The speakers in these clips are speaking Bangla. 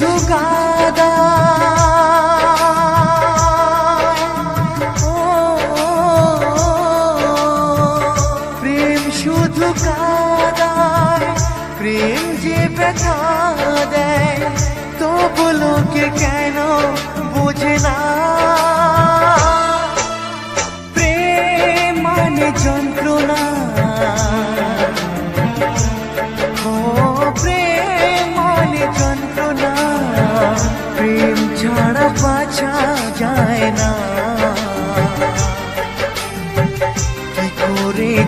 दुगादा ओ, ओ, ओ, प्रेम शुधु गादार প্রেম যে ব্যথা দেয় তবু লোকে কেন বোঝে না প্রেম মানে যন্ত্র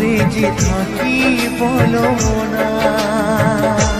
ও, যে থাকি বলো না।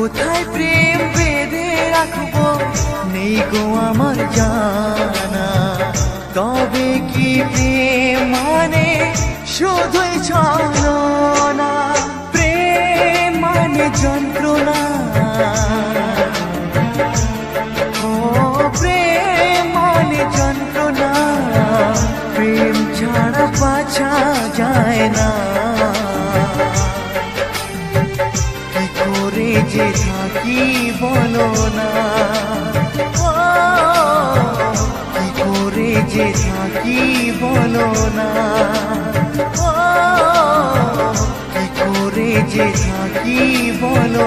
কোথায় প্রেম বেঁধে রাখব? নেই গো আমার জানা। তবে কি প্রেম মানে? শুধুই ছলো যে থাকি বলনা কি করে যে থাকি বলনা কি করে যে থাকি বলো